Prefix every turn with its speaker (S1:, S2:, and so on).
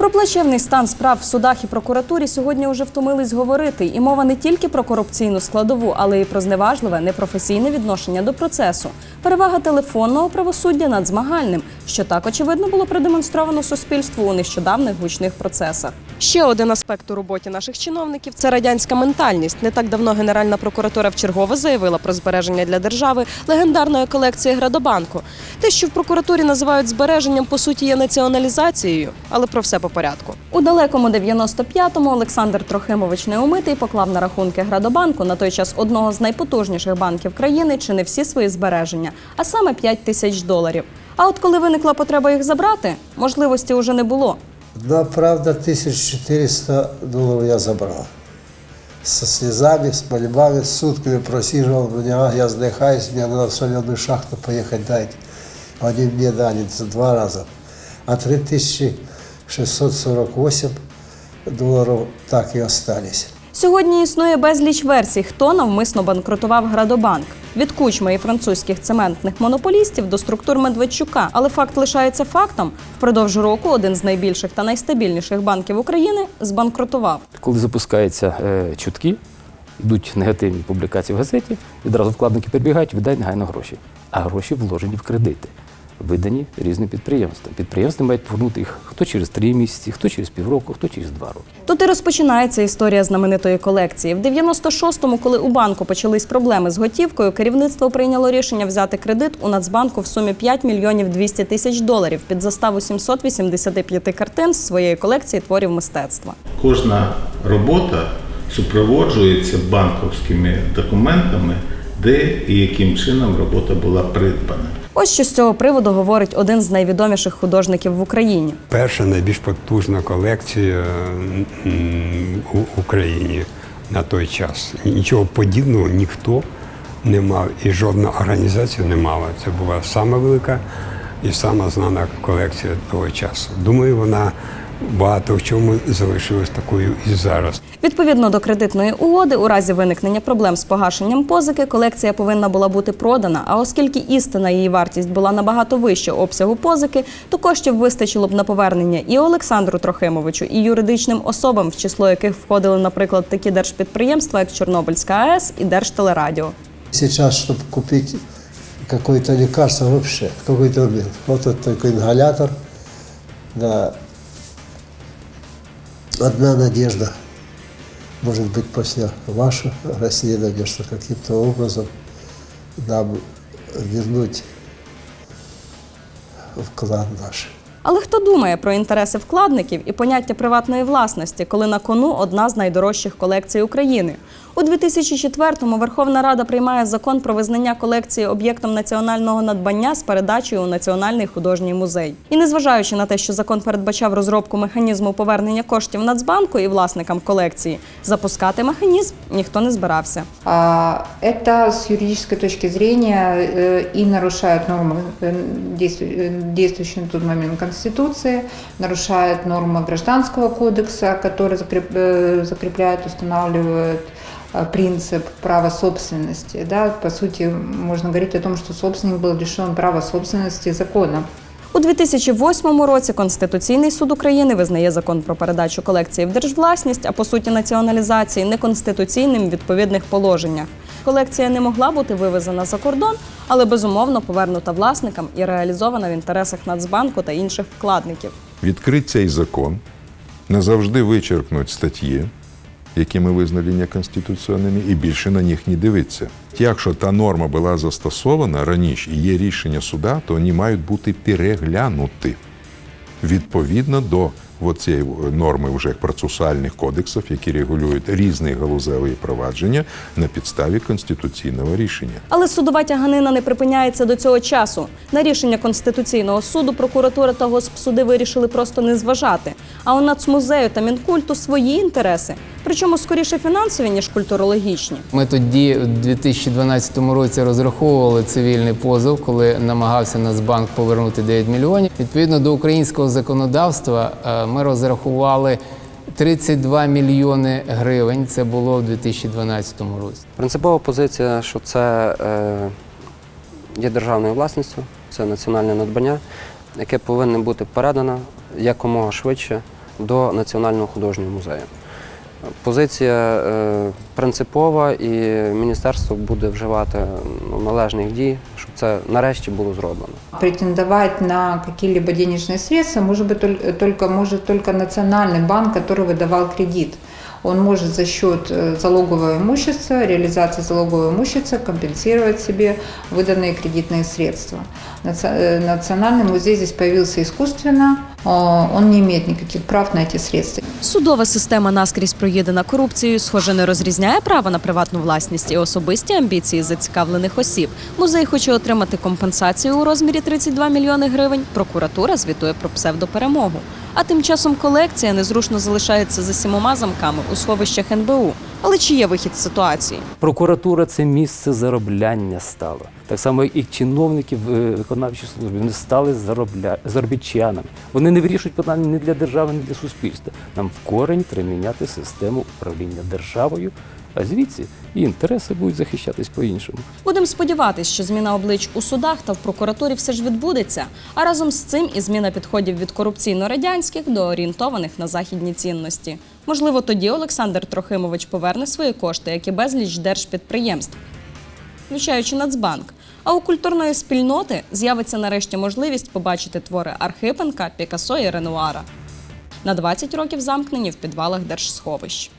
S1: Про плачевний стан справ в судах і прокуратурі сьогодні вже втомились говорити, і мова не тільки про корупційну складову, але й про зневажливе, непрофесійне відношення до процесу. Перевага телефонного правосуддя над змагальним, що так очевидно було продемонстровано суспільству у нещодавних гучних процесах. Ще один аспект у роботі наших чиновників це радянська ментальність. Не так давно Генеральна прокуратура вчергове заявила про збереження для держави легендарної колекції Градобанку. Те, що в прокуратурі називають збереженням, по суті, є націоналізацією, але про все по порядку. У далекому 95-му Олександр Трохимович Неумитий поклав на рахунки Градобанку на той час одного з найпотужніших банків країни чи не всі свої збереження, а саме 5 тисяч доларів. А от коли виникла потреба їх забрати, можливості уже не було.
S2: Да, правда, 1400 долларов я забрал. Со слезами, с мольбами, сутками просиживал меня, я задыхаюсь, мне надо в соленую шахту поехать дать. Они мне дали за два раза. А 3648 долларов так и остались.
S1: Сьогодні існує безліч версій, хто навмисно банкрутував Градобанк. Від кучми і французьких цементних монополістів до структур Медведчука. Але факт лишається фактом. Впродовж року один з найбільших та найстабільніших банків України збанкрутував.
S3: Коли запускаються е, чутки, йдуть негативні публікації в газеті, відразу вкладники прибігають, віддай негайно гроші. А гроші вложені в кредити, видані різним підприємствам. Підприємства мають повернути їх хто через три місяці, хто через півроку, хто через два роки.
S1: Тут і розпочинається історія знаменитої колекції. В 96-му, коли у банку почались проблеми з готівкою, керівництво прийняло рішення взяти кредит у Нацбанку в сумі 5 мільйонів 200 тисяч доларів під заставу 785 картин з своєї колекції творів мистецтва.
S4: Кожна робота супроводжується банківськими документами, де і яким чином робота була придбана.
S1: Ось що з цього приводу говорить один з найвідоміших художників в Україні.
S5: Перша найбільш потужна колекція в Україні на той час. Нічого подібного ніхто не мав і жодна організація не мала. Це була сама велика і сама знана колекція того часу. Думаю, вона багато в чому залишилась такою і зараз.
S1: Відповідно до кредитної угоди, у разі виникнення проблем з погашенням позики, колекція повинна була бути продана. А оскільки істинна її вартість була набагато вище обсягу позики, то коштів вистачило б на повернення і Олександру Трохимовичу, і юридичним особам, в число яких входили, наприклад, такі держпідприємства, як Чорнобильська АЕС і Держтелерадіо.
S2: Сейчас, чтобы купить какое-то лекарство вообще, какой-то. Вот это такой ингалятор, да. Одна надежда, может быть, после вашего расследования, надежда каким-то образом нам вернуть вклад наш.
S1: Але хто думає про інтереси вкладників і поняття приватної власності, коли на кону одна з найдорожчих колекцій України? У 2004-му Верховна Рада приймає закон про визнання колекції об'єктом національного надбання з передачею у Національний художній музей. І незважаючи на те, що закон передбачав розробку механізму повернення коштів Нацбанку і власникам колекції, запускати механізм ніхто не збирався.
S6: А, Это с юридической точки зрения э, и нарушает нормы э, действу- э, действующей на тот момент Конституции, нарушает нормы Гражданского кодекса, который закреп- э, закрепляет, устанавливает э, принцип права собственности. Да? По сути, можно говорить о том, что собственник был лишен права собственности законом.
S1: У 2008 році Конституційний суд України визнає закон про передачу колекції в держвласність, а по суті націоналізації неконституційним в відповідних положеннях. Колекція не могла бути вивезена за кордон, але безумовно повернута власникам і реалізована в інтересах Нацбанку та інших вкладників.
S7: Відкрить цей закон, не завжди вичеркнуть статті, які ми визнали неконституційними, і більше на них не дивитися. Якщо та норма була застосована раніше і є рішення суда, то вони мають бути переглянуті відповідно до цієї норми вже процесуальних кодексів, які регулюють різні галузеві провадження на підставі конституційного рішення.
S1: Але судова тяганина не припиняється до цього часу. На рішення Конституційного суду прокуратура та Госпсуди вирішили просто не зважати. А у Нацмузею та Мінкульту свої інтереси, причому скоріше фінансові, ніж культурологічні.
S8: Ми тоді, у 2012 році, розраховували цивільний позов, коли намагався Нацбанк повернути 9 мільйонів. Відповідно до українського законодавства, е, ми розрахували 32 мільйони гривень. Це було в 2012 році.
S9: Принципова позиція, що це е, є державною власністю, це національне надбання, яке повинно бути передано якомога швидше до Національного художнього музею. Позиція е, принципова, і міністерство буде вживати ну, належних дій, щоб це нарешті було зроблено.
S6: Претендовать на какие-либо денежные средства может быть толь- только, может только национальный банк, который выдавал кредит. Он может за счет э, залогового имущества, реализации залогового имущества компенсировать себе выданные кредитные средства. Наци- э, Национальный музей здесь появился искусственно, а, он не имеет никаких прав на эти средства.
S1: Судова система наскрізь проїдена корупцією, схоже, не розрізняє право на приватну власність і особисті амбіції зацікавлених осіб. Музей хоче отримати компенсацію у розмірі 32 мільйони гривень. Прокуратура звітує про псевдоперемогу. А тим часом колекція незручно залишається за сімома замками у сховищах НБУ. Але чи є вихід з ситуації?
S3: Прокуратура це місце заробляння стало. Так само, і чиновники в е, виконавчій службі. Вони стали заробля... заробітчанами. Вони не вирішують питання ні для держави, ні для суспільства. Нам в корень треба міняти систему управління державою, а звідси і інтереси будуть захищатись по-іншому.
S1: Будемо сподіватись, що зміна облич у судах та в прокуратурі все ж відбудеться. А разом з цим і зміна підходів від корупційно-радянських до орієнтованих на західні цінності. Можливо, тоді Олександр Трохимович поверне свої кошти, як і безліч держпідприємств, включаючи Нацбанк. А у культурної спільноти з'явиться нарешті можливість побачити твори Архипенка, Пікасо і Ренуара. На 20 років замкнені в підвалах держсховищ.